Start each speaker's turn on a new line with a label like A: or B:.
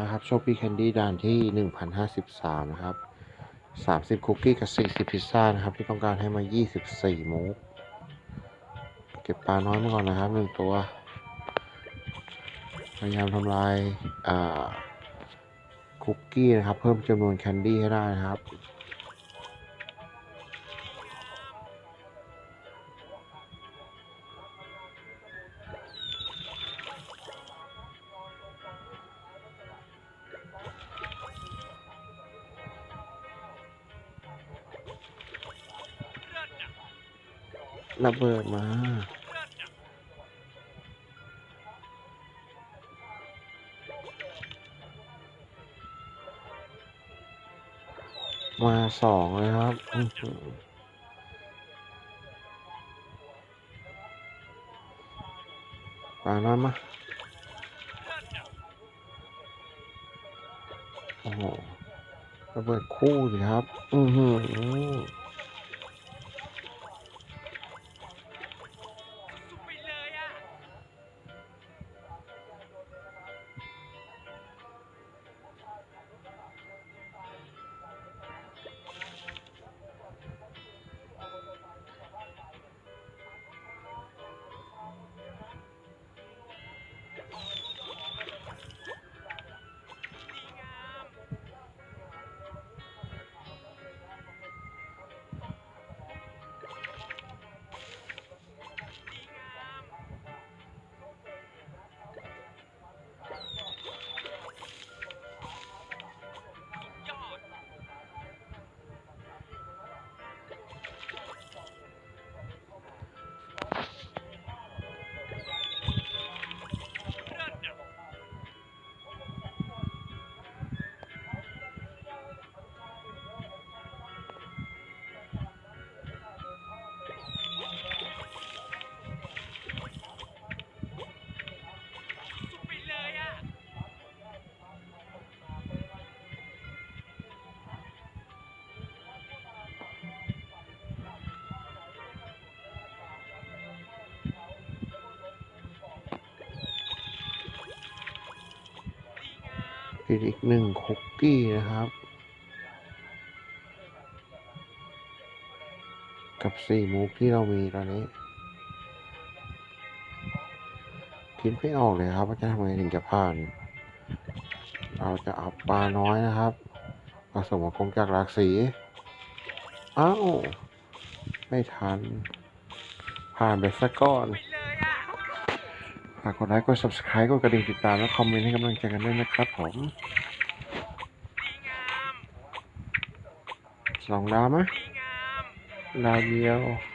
A: นะครับโชคปี้แคนดี้ด่านที่ 1053 นะครับ 30 คุกกี้กับ 40 พิซซ่านะครับ ที่ต้องการให้มา 24 มุก เก็บปลาน้อยมาก่อนนะครับหนึ่งตัว พยายามทำลายคุกกี้นะครับ เพิ่มจำนวนแคนดี้ให้ได้นะครับ ระเบิดมามาสองเลยครับปลาน้อยมาโอ้โหระเบิดคู่สิครับ อือหือ อีกอีกหนึ่งคุกกี้นะครับ กับสี่มุกที่เรามีตอนนี้ คิดไม่ออกเลยครับ ว่าจะทำไงถึงจะผ่าน เราจะเอาปลาน้อยนะครับผสมกับกงจากหลากสี อ้าว ไม่ทัน ผ่านไปซะก่อน
B: ไปเลยอะ
A: ฝากกดไลค์กด subscribe กดกระดิ่งติดตามและคอมเมนต์ให้กำลังใจกันด้วยนะครับผม
B: ดีงาม
A: สองดาวไหม
B: ดีงาม
A: ดาวเดียว
B: ด